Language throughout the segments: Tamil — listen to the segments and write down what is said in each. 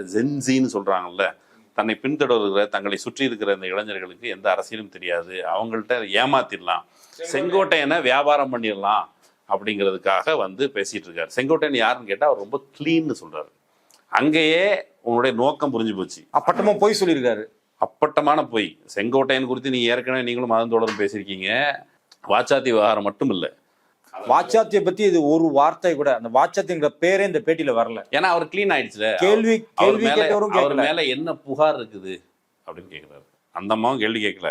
ஜென்சின்னு சொல்றாங்கல்ல தன்னை பின்தொடர்கிற தங்களை சுற்றி இருக்கிற இந்த இளைஞர்களுக்கு எந்த அரசியலும் தெரியாது. அவங்கள்ட்ட ஏமாத்திடலாம். செங்கோட்டையனை. வியாபாரம் பண்ணிடலாம் அப்படிங்கிறதுக்காக வந்து பேசிட்டு இருக்காரு. செங்கோட்டையன் யாருன்னு கேட்டா அவர் ரொம்ப க்ளீன்னு சொல்றாரு. அங்கேயே உன்னுடைய நோக்கம் புரிஞ்சு போச்சு. அப்பட்டமா போய் சொல்லியிருக்காரு. அப்பட்டமான பொய். செங்கோட்டையன் குறித்து நீங்க ஏற்கனவே நீங்களும் மதம் தொடர்ந்து பேசியிருக்கீங்க. வாச்சாத்தி விவகாரம் மட்டும் இல்லை. வாச்சாத்திய பத்தி இது ஒரு வார்த்தை கூட அந்த வாச்சாத்திங்கிற பேரே இந்த பேட்டியில வரல. ஏன்னா அவர் க்ளீன் ஆயிடுச்சுல. கேள்வி கேள்வி கேட்டவரும் அவர் மேல என்ன புகார் இருக்குது அப்படின்னு கேட்குறாரு அந்த அம்மாவும் கேள்வி கேட்கல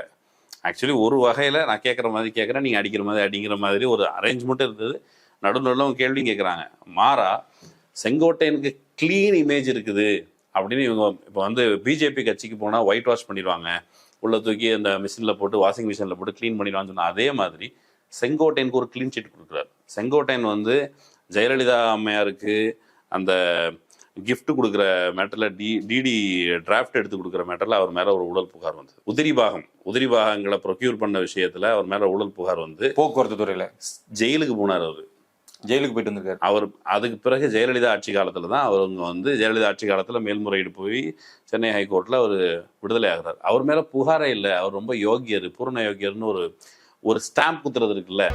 ஆக்சுவலி ஒரு வகையில நான் கேட்குற மாதிரி கேட்குறேன் நீங்க அடிக்கிற மாதிரி அடிங்கிற மாதிரி ஒரு அரேஞ்ச்மெண்ட் இருந்தது. நடுநடுவில் கேள்வி கேட்குறாங்க மாறா செங்கோட்டையனுக்கு க்ளீன் இமேஜ் இருக்குது அப்படின்னு இவங்க இப்போ வந்து பிஜேபி கட்சிக்கு போனால் ஒயிட் வாஷ் பண்ணிடுவாங்க. உள்ள தூக்கி அந்த மிஷினில் போட்டு வாஷிங் மிஷினில் போட்டு க்ளீன் பண்ணிடுவான்னு சொன்னா அதே மாதிரி செங்கோட்டையனுக்கு ஒரு க்ளீன் ஷீட் கொடுக்குறாரு. செங்கோட்டையன் வந்து ஜெயலலிதா அம்மையாருக்கு அந்த gift கொடுக்குற மேட்டரில் டி டிடி டிராஃப்ட் எடுத்து கொடுக்குற மேட்டரில் அவர் மேலே ஒரு ஊழல் புகார் வந்தது உதிரி பாகம் உதிரி பாகங்களை ப்ரொக்யூர் பண்ண விஷயத்தில் அவர் மேலே ஊழல் புகார் வந்து போக்குவரத்து துறையில. ஜெயிலுக்கு போனார் அவர். ஜெயிலுக்கு போயிட்டு வந்திருக்காரு. அவர் அதுக்கு பிறகு ஜெயலலிதா ஆட்சி காலத்தில் தான் அவங்க வந்து ஜெயலலிதா ஆட்சி காலத்தில் மேல்முறையீடு போய் சென்னை ஹைகோர்ட்டில் அவர் விடுதலை ஆகிறார். அவர் மேலே புகாரே இல்லை அவர் ரொம்ப யோக்கியர் பூர்ண யோக்கியர்னு ஒரு ஒரு ஸ்டாம்ப் குத்துறது இருக்குல்ல?